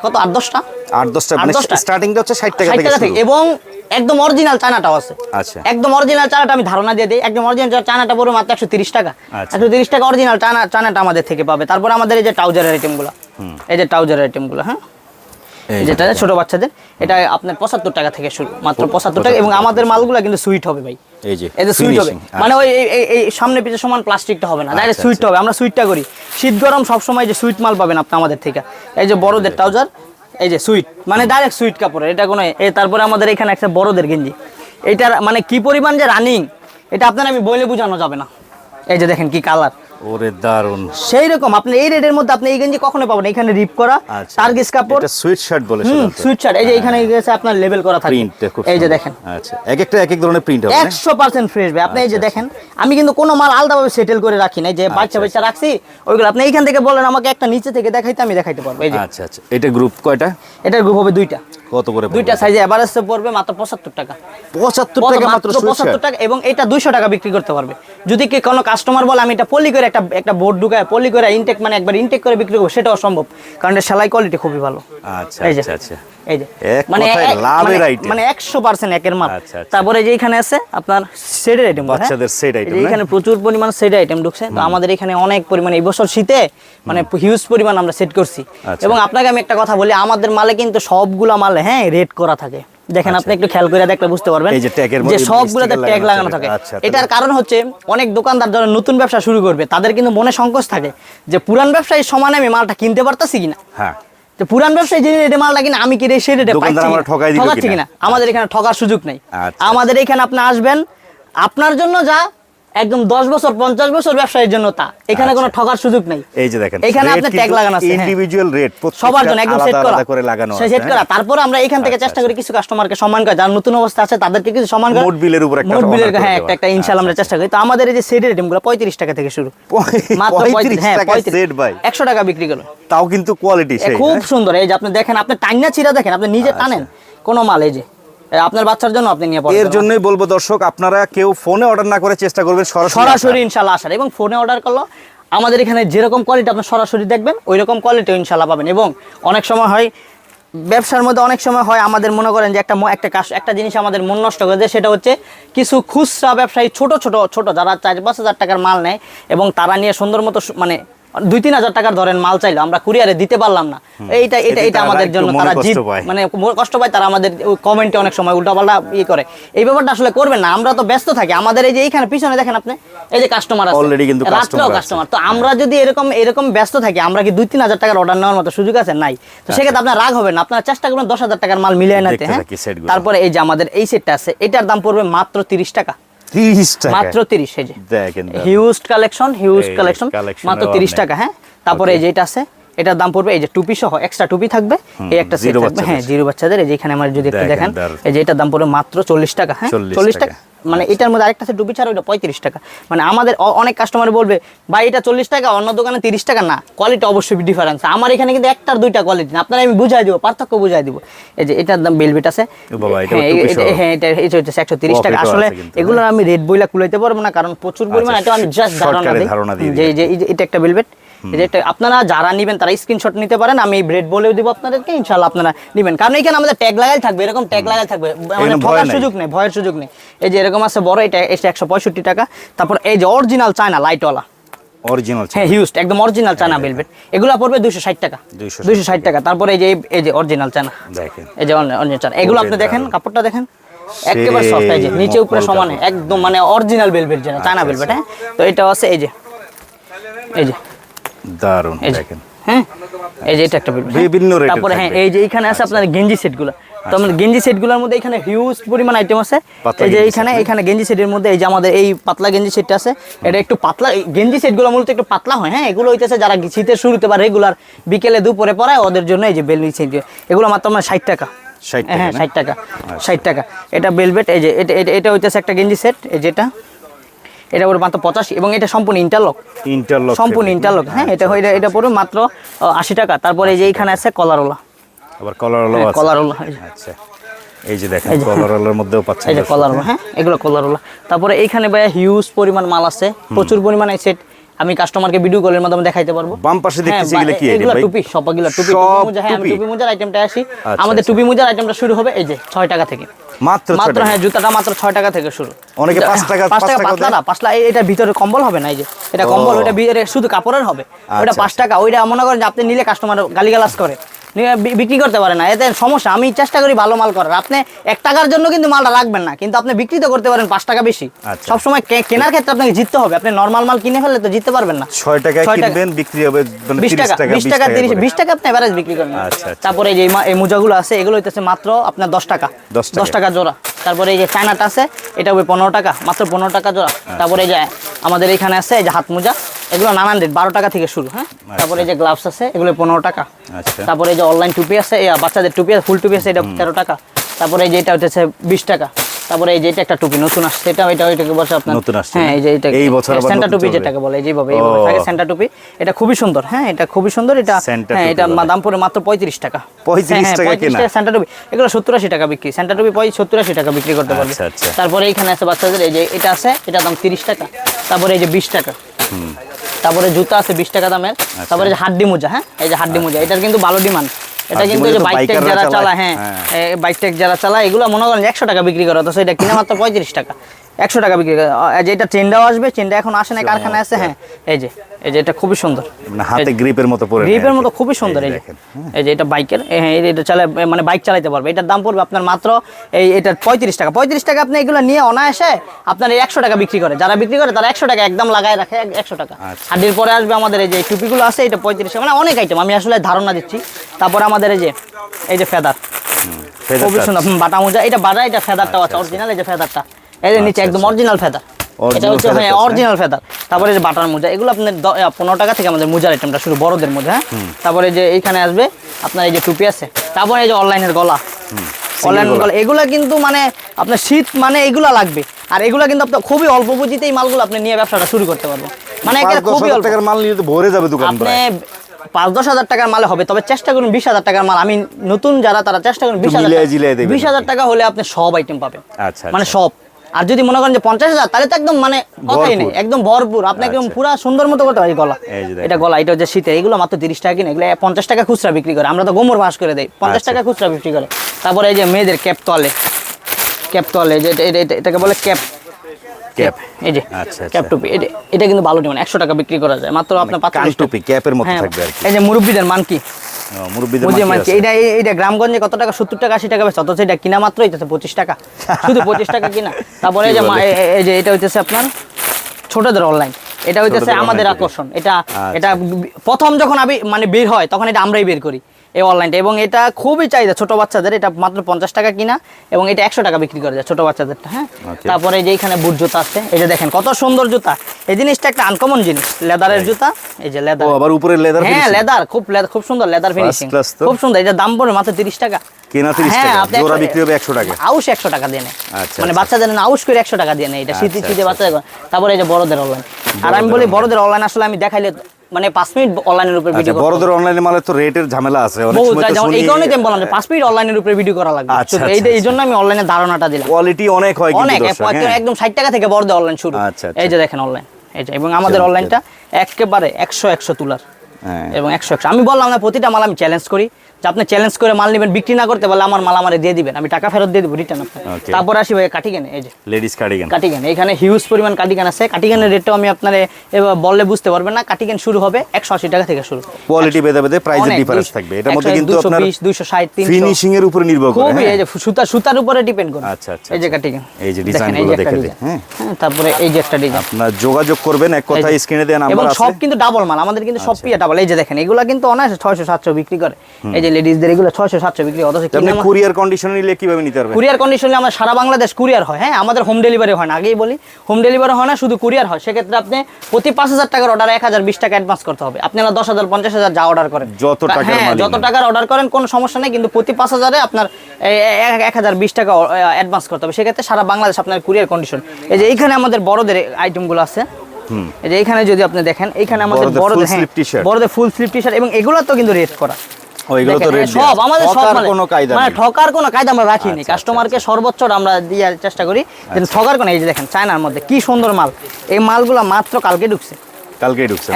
কত আট দশটা? আট দশটা মানে। স্টার্টিংটা হচ্ছে ষাট টাকা থেকে। এবং একদম অরিজিনাল চানাটাও আছে। আচ্ছা। একদম অরিজিনাল চানাটা আমি ধারণা দিয়ে দিই একদম অরিজিনাল চানাটা পড়বে মাত্র একশো তিরিশ টাকা। আচ্ছা। একশো তিরিশ টাকা অরিজিনাল চানা চানাটা আমাদের থেকে পাবে। তারপর আমাদের এই যে ট্রাউজারের আইটেমগুলো এই যে ট্রাউজারের আইটেমগুলো হ্যাঁ? এই যেটা ছোট বাচ্চাদের এটা আপনার পঁচাত্তর টাকা থেকে শুরু মাত্র পঁচাত্তর টাকা এবং আমাদের মালগুলো কিন্তু সুইট হবে ভাই। এই যে এই যে সুইট হবে। মানে ওই এই- সামনে পিছনে সমান প্লাস্টিকটা হবে না। ডাইরেক্ট আচ্ছা, সুইটটা হবে। আমরা সুইটটা করি। শীত গরম সবসময় যে সুইট মাল পাবেন আপনি আমাদের থেকে। এই যে বড়দের ট্রাউজার এই যে সুইট মানে ডাইরেক্ট সুইট কাপড়ের, এটা কোনো এই তারপরে আমাদের এখানে একটা বড়দের গেঞ্জি। এটার মানে কি পরিমাণ যে রানিং এটা আপনার আমি বলে বোঝানো যাবে না। এই যে দেখেন কি কালার ওরে দারুণ সেই রকম আপনি এই রেটের মধ্যে আপনি এই গেঞ্জি কখনো পাবেন এখানে রিপ করা আচ্ছা টার্গিস কাপড় এটা সুইট শার্ট বলে সুইট শার্ট এই যে এখানে গেছে আপনার লেবেল করা থাকে। প্রিন্টটা খুব এই যে দেখেন। আচ্ছা এক একটা এক এক ধরনের প্রিন্ট হবে না? একশো পার্সেন্ট ফ্রেশ ভাই। আপনি এই যে আচ্ছা, দেখেন আমি কিন্তু কোনো মাল আলাদাভাবে সেটেল করে রাখি না যে বাচ্চা বাচ্চা রাখছি ওইগুলো আপনি এইখান থেকে বলেন আমাকে একটা নিচে থেকে দেখাইতে আমি দেখাইতে পারব। এই যে। আচ্ছা আচ্ছা। এটা গ্রুপ কয়টা? এটার গ্রুপ হবে দুইটা। কত করে দুইটা সাইজে এভারেজ পড়বে মাত্র পঁচাত্তর টাকা। পঁচাত্তর কত? টাকা মাত্র সুইট পঁচাত্তর টাকা এবং এটা দুইশো টাকা বিক্রি করতে পারবে। যদি কি কোনো কাস্টমার বলে আমি এটা পলি করে একটা একটা বোর্ড ঢুকায় পলি করে ইনটেক মানে একবার ইনটেক করে বিক্রি করব সেটাও সম্ভব। কারণ এর সেলাই কোয়ালিটি খুবই ভালো। আচ্ছা আচ্ছা আচ্ছা। এই যে এক মানে লাভের মানে- মানে একের মাল। আচ্ছা, আচ্ছা। তারপরে যে এখানে আছে আপনার সেটের আইটেম বাচ্চাদের set item, এখানে প্রচুর পরিমাণ সেট আইটেম ঢুকছে। তো আমাদের এখানে অনেক পরিমাণে এই বছর শীতে মানে হিউজ পরিমাণ আমরা সেট করছি। আচ্ছা। এবং আপনাকে আমি একটা কথা বলি আমাদের মালে কিন্তু সবগুলা মালে হ্যাঁ রেড করা থাকে। দেখেন আপনি একটু খেয়াল করে দেখলে বুঝতে পারবেন। যে সবগুলোতে ট্যাগ লাগানো থাকে। এটার কারণ হচ্ছে অনেক দোকানদার যারা নতুন ব্যবসা শুরু করবে তাদের কিন্তু মনে সংকোচ থাকে যে পুরান ব্যবসায়ীর সমানে আমি মালটা কিনতে পারতাছি কিনা। হ্যাঁ। পুরান ব্যবসায়ী যে রেটে মালটা কিনা আমি কি রে সেই রেটে? ঠকাচ্ছি কিনা? আমাদের এখানে ঠকার সুযোগ নেই আচ্ছা। আমাদের এখানে আপনি আসবেন আপনার জন্য যা একদম দশ বছর পঞ্চাশ বছর ব্যবসায়ীর জন্য তা। এখানে কোনো ঠকার সুযোগ নেই। এই যে দেখেন এখানে আপনার ট্যাগ লাগানো আছে। ইন্ডিভিজুয়াল রেট সবার জন্য একদম সেট করা। করে লাগানো আছে সেট করা। হ্যাঁ? তারপর আমরা এখান থেকে আচ্ছা, চেষ্টা করি কিছু কাস্টমারকে সম্মান করা যারা নতুন অবস্থা আছে তাদেরকে কিছু সম্মান করা মোট বিলের উপর একটা মোট বিলের হ্যাঁ একটা একটা ইনশাআল্লাহ আমরা চেষ্টা করি। তো আমাদের এই যে সেটের আইটেমগুলো পঁয়ত্রিশ টাকা থেকে শুরু। মাত্র পঁয়ত্রিশ হ্যাঁ টাকা পঁয়ত্রিশ। সেট ভাই। একশো টাকা বিক্রি করল। তাও কিন্তু কোয়ালিটি সেই খুব হ্যাঁ? সুন্দর। এই যে আপনি দেখেন আপনি টাইনা চিরা দেখেন আপনি নিজে আচ্ছা। টানেন। কোনো মাল এই যে। আপনার বাচ্চার জন্য আপনি নিয়ে পড়েন এর জন্যই বলব দর্শক আপনারা কেউ ফোনে অর্ডার না করে চেষ্টা করবেন সরাসরি ইনশাল্লাহ আসার। এবং ফোনে অর্ডার করল আমাদের এখানে যেরকম কোয়ালিটি আপনি সরাসরি দেখবেন ওই রকম কোয়ালিটি ইনশাল্লাহ পাবেন। এবং অনেক সময় হয় ব্যবসার মধ্যে অনেক সময় হয় আমাদের মনে করেন যে একটা একটা কাজ একটা জিনিস আমাদের মন নষ্ট করে দেয় সেটা হচ্ছে কিছু খুচরা ব্যবসায়ী ছোট ছোট ছোট যারা চার পাঁচ হাজার টাকার মাল নেয় এবং তারা নিয়ে সুন্দর মতো মানে দুই তিন হাজার টাকার ধরেন মাল চাইলো আমরা কুরিয়ারে দিতে পারলাম না। এইটা এটা এটা আমাদের জন্য তারা পায়। মানে কষ্ট পায় তারা আমাদের কমেন্টে অনেক সময় উল্টাপাল্টা ইয়ে করে। এই ব্যাপারটা আসলে করবেন না আমরা তো ব্যস্ত থাকি। আমাদের এই যে এইখানে পিছনে দেখেন আপনি এই যে কাস্টমার আছে। Already কিন্তু রাত্রেও কাস্টমার তো আমরা যদি এরকম এরকম ব্যস্ত থাকি আমরা কি দুই তিন হাজার টাকার অর্ডার নেওয়ার মতো সুযোগ আছে? নাই। তো সেক্ষেত্রে আপনার রাগ হবে না। আপনার চেষ্টা করবেন দশ হাজার টাকার মাল মিলিয়ে নিতে হ্যাঁ? তারপরে এই যে আমাদের এই সেটটা আছে এটার দাম পড়বে মাত্র তিরিশ টাকা। তিরিশ টাকা। মাত্র তিরিশ এই যে। দেখেন হিউজ কালেকশন হিউজ কালেকশন মাত্র এও তিরিশ আপনি- টাকা হ্যাঁ? তারপরে এই যে এটা আছে এটার দাম পড়বে এই যে টুপি সহ এক্সট্রা টুপি থাকবে। এই একটা সেট থাকবে। হ্যাঁ জিরো বাচ্চাদের এই যে এখানে আমার যদি একটু দেখেন, এই যে এটার দাম পড়বে মাত্র চল্লিশ টাকা হ্যাঁ? 40 চল্লিশ টাকা। টাকা। মানে এটার মধ্যে আরেকটা আছে টুপি ছাড়া ওইটা পঁয়ত্রিশ টাকা। মানে আমাদের অনেক কাস্টমার বলবে ভাই এটা চল্লিশ টাকা অন্য দোকানে তিরিশ টাকা। না কোয়ালিটি অবশ্যই ডিফারেন্স আমার এখানে কিন্তু একটার দুইটা কোয়ালিটি না আপনারা আমি বুঝাই দিব পার্থক্য বুঝাই দিব। এই যে এটার দাম বেলভেট আছে। হ্যাঁ। হ্যাঁ এটা এটা হচ্ছে একশো তিরিশ টাকা। আসলে আছে এগুলো আমি রেড বইলা কুলাইতে পারব না কারণ প্রচুর পরিমাণ আচ্ছা, এটা আমি জাস্ট ধারণা দিই। যে এটা একটা বেলভেট এটা আপনারা যারা নেবেন তারা স্ক্রিনশট নিতে পারেন আমি রেড বলেও দিব আপনাদেরকে ইনশাআল্লাহ আপনারা নেবেন। কারণ এখানে আমাদের ট্যাগ লাগাই থাকবে এরকম ট্যাগ লাগাই থাকবে। মানে ঠকার সুযোগ নেই ভয়ের সুযোগ নেই। এই যে এরকম আছে বড় এটা এটা একশো পঁয়ষট্টি টাকা। তারপর এই যে অরিজিনাল চায়না লাইটওয়ালা অরিজিনাল হ্যাঁ হিউজ একদম অরিজিনাল চায়না বেলভেট এগুলো পড়বে দুশো ষাট টাকা। 260 দুশো ষাট টাকা। তারপরে এই যে এই- যে অরিজিনাল চায়না। দেখেন। এই যে অরিজিনাল চায়না। এগুলো আপনি দেখেন কাপড়টা দেখেন? একেবারে সফট এই যে নিচে উপরে সমানে একদম মানে অরিজিনাল বেলভেট যেটা চায়না আচ্ছা, বেলভেট হ্যাঁ? তো এটাও আছে এই যে এই যে। যে দেখেন। হ্যাঁ? এই যে এটা একটা হ্যাঁ। বিভিন্ন এর তারপরে হ্যাঁ এই যে এখানে আছে আপনার গেঞ্জি সেটগুলো। তো আমাদের গেঞ্জি সেটগুলোর মধ্যে এখানে হিউজ পরিমাণ আইটেম আছে। এই যে এখানে এখানে গেঞ্জি সেটের মধ্যে এই যে আমাদের এই পাতলা গেঞ্জি সেটটা আছে এটা একটু পাতলা গেঞ্জি সেটগুলো মূলত একটু পাতলা হয় হ্যাঁ? এগুলো হইতেছে যারা শীতের শুরুতে বা রেগুলার বিকেলে দুপুরে পরায় ওদের জন্য এই যে বেলভেট সেট এগুলো মাত্র আমার ষাট টাকা। 60 হ্যাঁ ষাট টাকা ষাট টাকা। এটা বেলভেট এই যে এটা- এটা হইতেছে একটা গেঞ্জি সেট এই যেটা। এটা ওর মাত্র পঁচাশি এবং এটা সম্পূর্ণ ইন্টারলক ইন্টারলক সম্পূর্ণ ইন্টারলক হ্যাঁ এটা এটা এটা পড়বে মাত্র আশি টাকা। তারপরে এই যে এইখানে আছে কলারোলা আবার কলার আলো হ্যাঁ, যে- আচ্ছা এই যে দেখেন কলার আলোর মধ্যেও পাচ্ছেন এই যে কলারোলা হ্যাঁ এগুলো কলারোলা তারপরে এইখানে ভাইয়া হিউজ পরিমাণ মাল আছে। প্রচুর পরিমাণে সেট আমি কাস্টমারকে ভিডিও কলের মাধ্যমে দেখাইতে পারব। বাম পাশে দেখতেছি হ্যাঁ, এগুলো কি এগুলো টুপি সবগুলো টুপি মোজা হ্যাঁ আমি টুপি? মোজার আইটেমটা আসি। আচ্ছা, আমাদের আচ্ছা। টুপি মোজার আইটেমটা শুরু হবে এই যে 6 টাকা থেকে। মাত্র মাত্র হ্যাঁ জুতাটা মাত্র 6 টাকা থেকে শুরু। অনেকে 5 টাকা- পাঁচ পাঁচ টাকা টাকা পাতলা? না পাতলা এটা ভিতরে কম্বল হবে না এই যে। এটা কম্বল। ওটা ভিতরে শুধু কাপড়ের হবে। ওটা আচ্ছা, পাঁচ টাকা ওইটা মনে করেন যে আপনি নিলে কাস্টমার গালিগালাজ করে। বিক্রি করতে পারে না। এতে সমস্যা আমি চেষ্টা করি ভালো মাল করার। আপনি এক টাকার জন্য কিন্তু মালটা রাখবেন না কিন্তু আপনি বিক্রি তো করতে পারেন পাঁচ টাকা বেশি। আচ্ছা। সবসময় কেনার ক্ষেত্রে আপনাকে জিততে হবে। আপনি নর্মাল মাল কিনে ফেললে তো জিততে পারবেন না। ছয় টাকা। কিনবেন বিক্রি হবে মানে বিশ টাকা বিশ টাকা তিরিশ বিশ টাকা আপনি এভারেজ বিক্রি করেন। আচ্ছা, আচ্ছা। তারপরে এই যে এই মোজাগুলো আছে এগুলো হইতেছে মাত্র আপনার দশ টাকা। দশ টাকা। জোড়া। তারপরে এই যে চায়নাটা আছে এটা হবে পনেরো টাকা মাত্র পনেরো টাকা জোড়া। তারপরে এই যে আমাদের এখানে আছে এই যে হাত মোজা। এগুলো নানান রেট বারো টাকা থেকে শুরু হ্যাঁ? তারপরে যে গ্লাভস আছে এগুলো পনেরো টাকা। আচ্ছা। তারপরে এই যে অনলাইন টুপি আছে বাচ্চাদের টুপি আছে ফুল টুপি আছে এটা তেরো টাকা। তারপরে যেটা হচ্ছে বিশ টাকা। তারপরে এই যে এটা একটা টুপি নতুন আসছে এটা এটা ওইটাকে বলছে আপনার নতুন আসছে হ্যাঁ এই যে এটা এই বছর আবার সেন্টার টুপি যেটাকে বলে এই যেভাবে এইভাবে। থাকে সেন্টার টুপি। এটা খুবই সুন্দর হ্যাঁ এটা খুবই সুন্দর এটা হ্যাঁ এটা। দাম পড়ে মাত্র পঁয়ত্রিশ টাকা। 35 হ্যাঁ, হ্যাঁ, টাকা 35 সেন্টার টুপি। এগুলো সত্তর আশি টাকা বিক্রি। সেন্টার টুপি পঁয় সত্তর আশি টাকা বিক্রি করতে পারবে। আচ্ছা, আচ্ছা। তারপরে এইখানে আছে বাচ্চাদের এই যে এটা আছে এটা দাম তিরিশ টাকা। তারপরে এই যে বিশ টাকা। তারপরে জুতা আছে বিশ টাকা দামের। আচ্ছা। তারপরে যে হাড্ডি মোজা হ্যাঁ এই যে হাড্ডি মোজা এটার কিন্তু ভালো ডিমান্ড। এটা কিন্তু যে বাইক টেক যারা চালায়। চালায় হ্যাঁ। বাইক টেক যারা চালায় এগুলো মনে করেন একশো টাকা বিক্রি করে তো সেটা কিনে মাত্র পঁয়ত্রিশ টাকা একশো টাকা বিক্রি করে। যে এটা চেনটাও আসবে চেনটা এখন আসে না কারখানায় আছে। হ্যাঁ। এই যে এই যে এটা খুবই সুন্দর। মানে হাতে গ্রিপের মতো পরে গ্রিপের মতো খুবই সুন্দর এই যে। এই যে এটা বাইকের হ্যাঁ এটা চালায় মানে বাইক চালাতে পারবে। এটার দাম পড়বে আপনার মাত্র এই এটার পঁয়ত্রিশ টাকা। পঁয়ত্রিশ টাকা আপনি এগুলো নিয়ে অনায়াসে আপনার এই একশো টাকা বিক্রি করে। যারা বিক্রি করে তারা একশো টাকা একদম লাগায় রাখে একশো টাকা। আচ্ছা। হাড্ডির পরে আসবে আমাদের এই যে টুপিগুলো আছে এটা পঁয়ত্রিশ টাকা। মানে অনেক আইটেম আমি আসলে ধারণা দিচ্ছি। তারপরে আমাদের এই যে এই যে ফেদার। খুবই সুন্দর। বাটা মোজা এটা বাটা এটা ফেদারটাও আছে অরিজিনাল এই যে ফেদারটা। এই যে নিচে একদম অরিজিনাল ফেদার এটা হচ্ছে হ্যাঁ অরিজিনাল ফেদার তারপরে যে বাটার মোজা এগুলো আপনার পনেরো টাকা থেকে আমাদের মোজার আইটেমটা শুরু বড়দের মধ্যে হ্যাঁ? তারপরে যে এইখানে আসবে আপনার এই যে টুপি আছে। তারপরে এই যে অনলাইনের গলা। অনলাইন গলা। গলা। এগুলা কিন্তু মানে আপনার শীত মানে এগুলা লাগবে। আর এগুলা কিন্তু আপনার খুবই অল্প পুঁজিতে এই মালগুলো আপনি নিয়ে ব্যবসাটা শুরু করতে পারবেন। মানে খুবই অল্প। টাকার মাল নিয়ে তো ভরে যাবে দোকান আপনি পাঁচ দশ হাজার টাকার মালে হবে তবে চেষ্টা করুন বিশ হাজার টাকার মাল। আমি নতুন যারা তারা চেষ্টা করুন বিশ হাজার বিশ হাজার টাকা হলে আপনি সব আইটেম পাবেন। আচ্ছা, মানে আচ্ছা। সব। আর যদি মনে করেন যে পঞ্চাশ হাজার তাহলে তো একদম মানে কথাই নেই একদম ভরপুর। আপনি একদম পুরো পুরা সুন্দর মতো করতে পারি গলা। এটা গলা এটা হচ্ছে শীতের এগুলো মাত্র তিরিশ টাকা কিনে এগুলো পঞ্চাশ টাকা খুচরা বিক্রি করে। আমরা তো গোমর ভাস করে দেয় পঞ্চাশ আচ্ছা। টাকা খুচরা বিক্রি করে। তারপরে এই যে মেয়েদের ক্যাপ তলে ক্যাপ তলে যে এটা- এটা- এটা- এটাকে বলে ক্যাপ ক্যাপ এই যে আচ্ছা, আচ্ছা। ক্যাপ টুপি এটা কিন্তু ভালো ডিমান্ড একশো টাকা বিক্রি করা যায়। মাত্র আপনার পাঁচ কান টুপি ক্যাপের মতো থাকবে আর কি। এই যে মুরব্বীদের এটা গ্রামগঞ্জে কত টাকা? সত্তর টাকা আশি টাকা বেচে অথচ এটা কিনা মাত্র পঁচিশ টাকা। শুধু পঁচিশ টাকা কিনা। তারপরে এই যে এই এটা হইতেছে আপনার ছোটদের অনলাইন এটা হইতেছে আমাদের আকর্ষণ। এটা আচ্ছা। এটা প্রথম যখন আমি মানে বের হয় তখন এটা আমরাই বের করি। এই অনলাইনটা এবং এটা খুবই চাহিদা ছোট বাচ্চাদের এটা মাত্র পঞ্চাশ টাকা কিনা এবং এটা একশো টাকা বিক্রি করা যায় ছোট বাচ্চাদেরটা হ্যাঁ? তারপরে এই যে এখানে বুট জুতা আছে এই যে দেখেন কত সুন্দর জুতা। এই জিনিসটা একটা আনকমন জিনিস লেদারের জুতা এই যে লেদার। আবার উপরে লেদার হ্যাঁ লেদার খুব খুব সুন্দর লেদার ফিনিশিং খুব সুন্দর এটা দাম পড়ে মাত্র 30 টাকা। কেনা 30 টাকা, জোড়া একশো- বিক্রি হবে 100 টাকা। আউশ 100 টাকা দিয়ে আচ্ছা, মানে। বাচ্চাদের না আউশ করে 100 টাকা দিয়ে নেয় এটা শীতে শীতে। বাচ্চাদের তারপরে এই যে বড়দের অনলাইন আর আমি বলি বড়দের অনলাইন আসলে আমি দেখাইলে মানে 5 মিনিট অনলাইনের উপরে ভিডিও বড়দের অনলাইনে মালে তো রেটের ঝামেলা আছে অনেক সময় তো যেমন এই শুনি কারণে আমি বললাম 5 মিনিট অনলাইনের উপরে ভিডিও করা লাগবে আচ্ছা, আচ্ছা, এই আচ্ছা। জন্য আমি ধারণাটা দিলাম কোয়ালিটি অনেক হয় কিন্তু অনেক হ্যাঁ। একদম 60 টাকা থেকে বড়দের অনলাইন শুরু। এই যে দেখেন অনলাইন এই যে এবং আমাদের। অনলাইনটা একেবারে 100 100 তুলার। এবং একশো একশো। আমি বললাম না প্রতিটা মাল আমি চ্যালেঞ্জ করি। যে আপনি চ্যালেঞ্জ করে মাল নেবেন বিক্রি না করতে পারলে আমার মাল আমারে দিয়ে দিবেন। আমি টাকা ফেরত দিয়ে দেবো রিটার্ন আপনার তারপর আসি ভাই কাটিগেনে এই যে। লেডিস কার্ডিগান কাটিগেন এখানে হিউজ পরিমাণ কাটিগেন আছে। কাটিগেনের রেটটাও আমি আপনার বললে বুঝতে পারবেন না। কাটিগেন শুরু হবে একশো আশি টাকা থেকে শুরু। কোয়ালিটি ভেদে ভেদে প্রাইসের ডিফারেন্স থাকবে। এটার মধ্যে কিন্তু আপনার বিশ, দুইশো ষাট, তিনশো। ফিনিশিং এর উপর নির্ভর করে খুবই হ্যাঁ? এই যে সুতা সুতার উপরে ডিপেন্ড করে। আচ্ছা, আচ্ছা, এই যে আচ্ছা। কাটিগেন এই যে দেখেন, ডিজাইনগুলো একটা দেখে দিই, হ্যাঁ। হ্যাঁ তারপরে এই যে একটা ডিজাইন আপনার যোগাযোগ করবেন এক কথা স্ক্রিনে দেওয়া এবং সব কিন্তু ডাবল মাল। আমাদের কিন্তু সব পিয়া ডাবল এই যে দেখেন এগুলা কিন্তু অনায়াসে ছয়শো সাতশো বিক্রি করে। এই যে লেডিসদের এগুলো ছয়শো সাতশো বিক্রি অথচ কুরিয়ার কন্ডিশন নিলে কীভাবে নিতে পারবেন? কুরিয়ার কন্ডিশনে আমরা সারা বাংলাদেশ কুরিয়ার হয় হ্যাঁ? আমাদের হোম ডেলিভারি হয় না আগেই বলি। হোম ডেলিভারি হয় না শুধু কুরিয়ার হয়। সেক্ষেত্রে আপনি প্রতি পাঁচ হাজার টাকার অর্ডার এক হাজার বিশ টাকা অ্যাডভান্স করতে হবে। আপনারা দশ হাজার পঞ্চাশ হাজার যা অর্ডার করেন। যত টাকার হ্যাঁ যত টাকার অর্ডার করেন কোনো সমস্যা নেই কিন্তু প্রতি পাঁচ হাজারে আপনার এক- এক হাজার বিশ টাকা অ্যাডভান্স করতে হবে। সেক্ষেত্রে সারা বাংলাদেশ আপনার কুরিয়ার কন্ডিশন এই যে এইখানে আমাদের বড়দের আইটেমগুলো আছে। এই যে এইখানে যদি আপনি দেখেন এইখানে আমাদের বড়দের t-shirt। ফুল স্লিপ টি শার্ট এবং এগুলো তো কিন্তু রেট করা। তো রেট সব আমাদের সব কোনো কায়দা মানে ঠকার কোনো কায়দা আমরা রাখিনি আচ্ছা, কাস্টমারকে সর্বোচ্চ আমরা দেওয়ার চেষ্টা করি। কিন্তু ঠকার কোনো এই যে দেখেন চায়নার মধ্যে কি সুন্দর মাল। এই মালগুলো মাত্র কালকে ঢুকছে।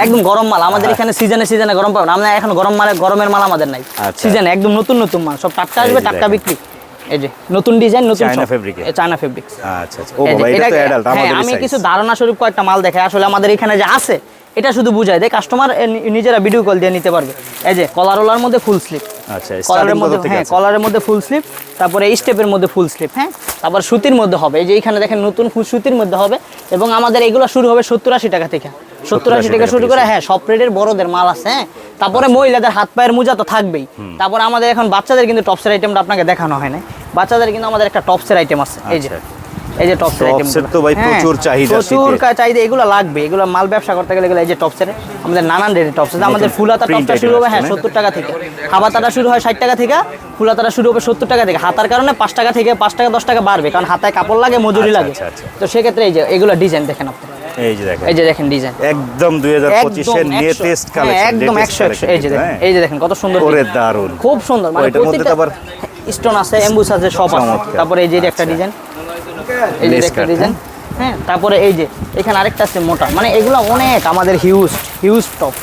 একদম গরম মাল। আমাদের এখানে সিজনে সিজনে গরম পাবেন আমরা এখন গরম মালে গরমের মাল আমাদের নাই। আচ্ছা। সিজনে একদম নতুন নতুন মাল। সব টাটকা আসবে টাটকা বিক্রি। এই যে নতুন ডিজাইন নতুন চায়না? এ, চায়না ফেব্রিক আচ্ছা আচ্ছা। ও বাবা এটা তো অ্যাডাল্ট আমাদের আমি কিছু ধারণা স্বরূপ কয়েকটা মাল দেখে আসলে আমাদের এখানে যে আছে এটা শুধু বুঝায়। দেয় কাস্টমার নিজেরা ভিডিও কল দিয়ে নিতে পারবে। এই যে কলারোলার মধ্যে ফুল স্লিপ আচ্ছা কলারের মধ্যে হ্যাঁ কলারের মধ্যে ফুল স্লিপ তারপরে স্টেপের মধ্যে ফুল স্লিপ হ্যাঁ? তারপর সুতির মধ্যে হবে। এই যে এইখানে দেখেন নতুন সুতির মধ্যে হবে এবং আমাদের এগুলো শুরু হবে সত্তর আশি টাকা থেকে। সত্তর আশি টাকা শুরু করে হ্যাঁ সব রেটের বড়দের মাল আছে হ্যাঁ। তারপরে মহিলাদের হাত পায়ের মোজা তো থাকবেই। তারপরে আমাদের এখন বাচ্চাদের কিন্তু টপসের আইটেমটা আপনাকে দেখানো হয় না বাচ্চাদের কিন্তু আমাদের একটা টপসের আইটেম আছে এই যে আচ্ছা। এই যে টপসের আইটেম তো ভাই প্রচুর চাহিদা প্রচুর কা- চাহিদা এগুলো লাগবে। এগুলো মাল ব্যবসা করতে গেলে এই যে টপসের আমাদের নানান রেটের টপস আছে আমাদের ফুলাতা টপসটা শুরু হবে হ্যাঁ? সত্তর টাকা থেকে। হাবাতাটা শুরু হয় ষাট টাকা থেকে ফুলাতাটা শুরু হবে সত্তর টাকা থেকে। হাতার কারণে পাঁচ টাকা থেকে পাঁচ টাকা দশ টাকা বাড়বে কারণ হাতায় কাপড় লাগে মজুরি আচ্ছা, লাগে। আচ্ছা, আচ্ছা। তো সেক্ষেত্রে এই যে এগুলো ডিজাইন দেখেন আপনি। এই যে দেখেন। এই যে দেখেন ডিজাইন একদম দুই হাজার পঁচিশের লেটেস্ট কালেকশন একদম একশো একশো এই যে দেখেন এই যে দেখেন কত সুন্দর। দারুণ। খুব সুন্দর মানে আবার স্টোন আছে এমবুস আছে সব আছে। তারপরে এই যে একটা আচ্ছা। ডিজাইন এই যে একটা ডিজাইন হ্যাঁ। তারপরে এই যে এখানে আরেকটা আছে মোটা। মানে এগুলো অনেক আমাদের হিউজ হিউজ টপ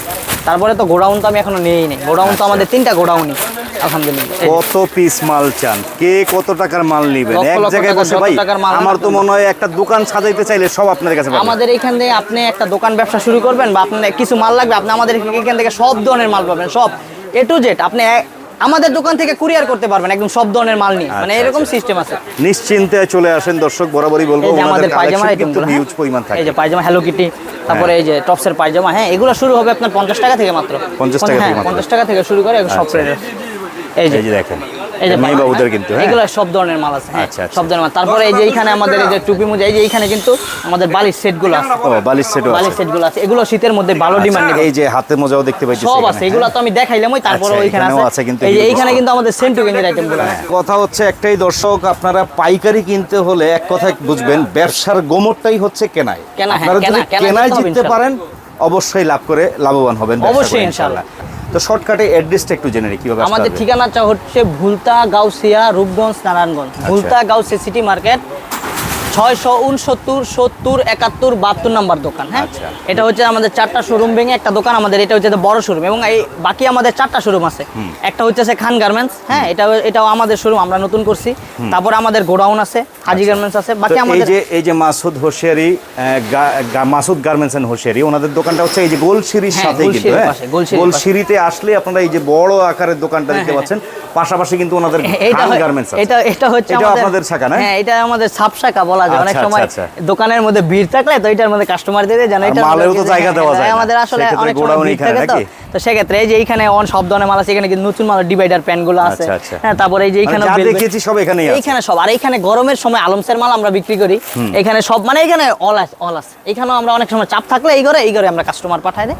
তারপরে তো গোডাউন তো আমি এখনও নেই নেই। গোডাউন তো আচ্ছা। আমাদের তিনটা গোডাউনই। আলহামদুলিল্লাহ। কত পিস মাল চান? কে কত টাকার মাল নেবেন? এক জায়গায় বসে ভাই আমার তো মনে হয় একটা দোকান সাজাইতে চাইলে সব আপনার কাছে আমাদের এখান থেকে আপনি একটা দোকান ব্যবসা শুরু করবেন বা আপনার কিছু মাল লাগবে আপনি আমাদের এখান থেকে সব ধরনের মাল পাবেন সব। এ টু জেড আপনি আমাদের দোকান থেকে কুরিয়ার করতে পারবেন একদম সব ধরনের মাল নিয়ে। মানে আচ্ছা, এরকম আচ্ছা। সিস্টেম আছে। নিশ্চিন্তে চলে আসেন দর্শক বরাবরই বলব যে আমাদের পায়জামা কিন্তু হিউজ পরিমাণ থাকে। এই যে পায়জামা হ্যালো কিটি তারপরে এই যে টপসের পায়জামা হ্যাঁ এগুলো শুরু হবে আপনার পঞ্চাশ টাকা থেকে মাত্র। 50 টাকা থেকে হ্যাঁ মাত্র। পঞ্চাশ টাকা থেকে শুরু করে সব আচ্ছা। রেটের এই যে দেখেন। মেয়ে বাবুদের কিন্তু হ্যাঁ? এগুলো সব ধরনের মাল আছে হ্যাঁ আচ্ছা, আচ্ছা। সব ধরনের মাল। তারপরে এই যে এইখানে আমাদের এই যে টুপি মোজা এই যে এইখানে কিন্তু আমাদের বালিশ সেটগুলো আছে। ও বালিশ সেটও বালিশ সেটগুলো আছে। এগুলো শীতের মধ্যে ভালো ডিমান্ড এই যে হাতে মোজাও দেখতে পাইতেছি সব এখানে, আছে এগুলো তো আমি দেখাইলাম ওই তারপরে ওইখানে আছে। আছে কিন্তু এই যে এগুলো কিন্তু আমাদের সেন্টু গেঞ্জির আইটেমগুলো আছে। কথা হচ্ছে একটাই দর্শক আপনারা পাইকারি কিনতে হলে এক কথায় বুঝবেন ব্যবসার গোমরটাই হচ্ছে কেনায় কেনা, হ্যাঁ, আপনারা যদি কেনায় জিততে পারেন অবশ্যই লাভ করে লাভবান হবেন অবশ্যই করে ইনশাল্লাহ। তো শর্টকাটে অ্যাড্রেসটা একটু জেনে কীভাবে আমাদের ঠিকানাটা হচ্ছে ভুলতা গাউসিয়া রূপগঞ্জ নারায়ণগঞ্জ আচ্ছা। ভুলতা গাউসিয়া সিটি মার্কেট ছয়শো উনসত্তর সত্তর একাত্তর বাহাত্তর নাম্বার দোকান হ্যাঁ? আচ্ছা। এটা হচ্ছে আমাদের চারটা শোরুম ভেঙে একটা দোকান আমাদের এটা হচ্ছে বড় শোরুম এবং এই বাকি আমাদের চারটা শোরুম আছে। একটা হচ্ছে সে খান গার্মেন্টস হ্যাঁ? এটা এটাও আমাদের শোরুম আমরা নতুন করছি। তারপরে আমাদের গোডাউন আছে হাজি গার্মেন্টস আছে তো বাকি এই আমাদের যে এই যে মাসুদ গা- মাসুদ গার্মেন্টস এন্ড হোশিয়ারি ওনাদের দোকানটা হচ্ছে এই যে গোলসিরির হ্যাঁ, সাথে কিন্তু হ্যাঁ। গোলসিরিতে আসলে আপনারা এই যে বড় আকারের দোকানটা দেখতে পাচ্ছেন। পাশাপাশি কিন্তু ওনাদের গার্মেন্টস এটা এটা হচ্ছে এটা আপনাদের শাখা না? হ্যাঁ এটা আমাদের সাব শাখা বলা যায়। অনেক আচ্ছা, সময় আচ্ছা, আচ্ছা। দোকানের মধ্যে ভিড় থাকলে তো এটার মধ্যে কাস্টমার দিয়ে জানে এটা মালেও তো জায়গা দেওয়া যায় আমাদের আসলে অনেক গোডাউন এখানে নাকি? তো সেক্ষেত্রে এই যে এইখানে অন সব ধরনের মাল আছে এখানে কিন্তু নতুন মাল ডিভাইডার প্যানগুলো আছে। হ্যাঁ তারপরে এই যে এইখানে মানে যা দেখিয়েছি সব এখানেই আছে। এইখানে সব। আর এইখানে গরমের সময় আলমসের মাল আমরা বিক্রি করি। এখানে সব মানে এখানে অল আছে অল আছে। এখানেও আমরা অনেক সময় চাপ থাকলে এই ঘরে এই ঘরে আমরা কাস্টমার পাঠাই দেয়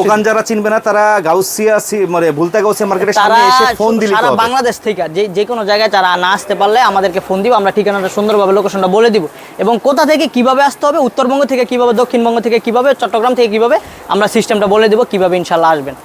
দোকান যারা চিনবে না তারা গাউসিয়া মানে ভুলতা গাউসিয়া মার্কেটের সামনে এসে ফোন দিলে সারা বাংলাদেশ থেকে যে যে কোনো জায়গায় যারা না আসতে পারলে আমাদেরকে ফোন দিব আমরা ঠিকানাটা সুন্দরভাবে লোকেশনটা বলে দিব। এবং কোথা থেকে কীভাবে আসতে হবে উত্তরবঙ্গ থেকে কীভাবে দক্ষিণবঙ্গ থেকে কীভাবে চট্টগ্রাম থেকে কীভাবে আমরা সিস্টেমটা বলে দিব কীভাবে ইনশাল্লাহ আসবেন।